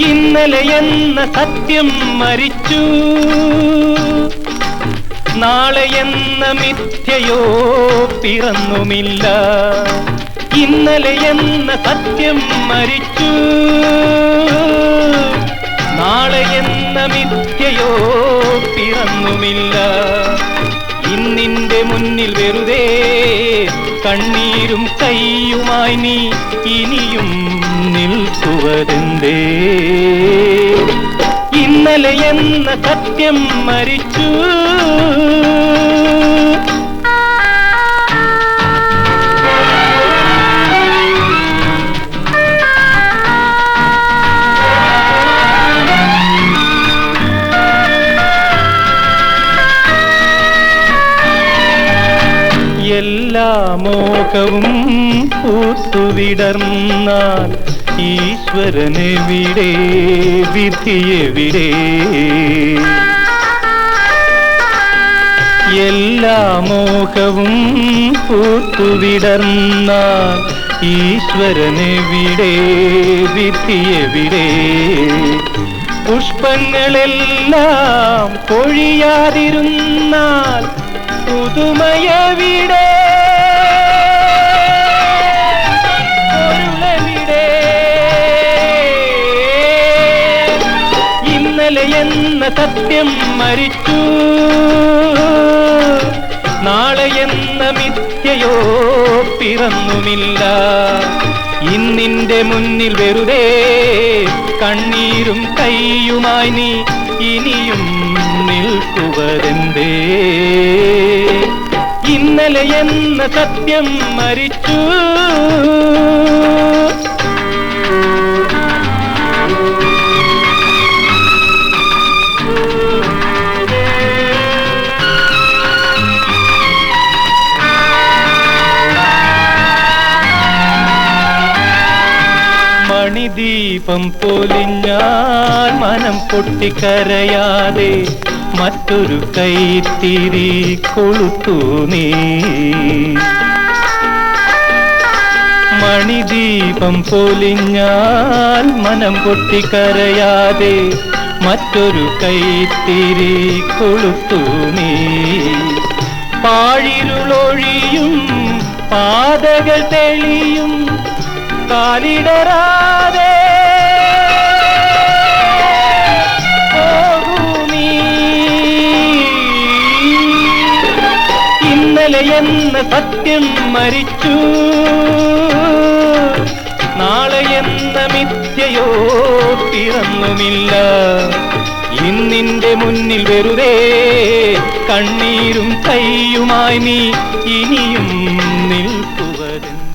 ഇന്നലെ എന്ന സത്യം മരിച്ചു. നാളെ എന്ന മിഥ്യയോ പിറന്നുമില്ല. ഇന്നലെ എന്ന സത്യം മരിച്ചു. നാളെ എന്ന മിഥ്യയോ പിറന്നുമില്ല. ഇന്നിന്റെ മുന്നിൽ വെറുതെ കണ്ണീരും കൈയുമായി നീ ഇനിയും നിൽക്കുവതെന്തേ? ഇന്നലെ എന്ന സത്യം മരിച്ചു. എല്ലാ മോഹവും പൂത്തുവിടർന്നാൽ ഈശ്വരനെവിടെ വിധിയെവിടെ എല്ലാ മോഹവും പൂത്തുവിടർന്നാൽ ഈശ്വരനെവിടെ വിധിയെവിടെ പുഷ്പങ്ങളെല്ലാം പൊഴിയാതിരുന്നാൽ പുതുമയവിടെ എന്ന സത്യം മരിച്ചു. നാളെ എന്ന മിഥ്യയോ പിറന്നുമില്ല. ഇന്നിന്റെ മുന്നിൽ വെറുതെ കണ്ണീരും കൈയുമായി നീ ഇനിയും നിൽക്കുവതെന്തേ? ഇന്നലെ എന്ന സത്യം മരിച്ചു. മണിദീപം പൊലിഞ്ഞാൽ മനം പൊട്ടിക്കരയാതെ മറ്റൊരു കൈത്തിരി കൊളുത്തു നീ. മണിദീപം പൊലിഞ്ഞാൽ മനം പൊട്ടിക്കരയാതെ മറ്റൊരു കൈത്തിരി കൊളുത്തു നീ. പാഴിരുളൊഴിയും പാതകൾ തെളിയും കാലിടരാതെ ഇന്നലെ എന്ന സത്യം മരിച്ചു. നാളെ എന്ന മിഥ്യയോ പിറന്നുമില്ല. ഇന്നിന്റെ മുന്നിൽ വെറുതെ കണ്ണീരും കൈയുമായി നീ ഇനിയും നിൽക്കുവതെന്തേ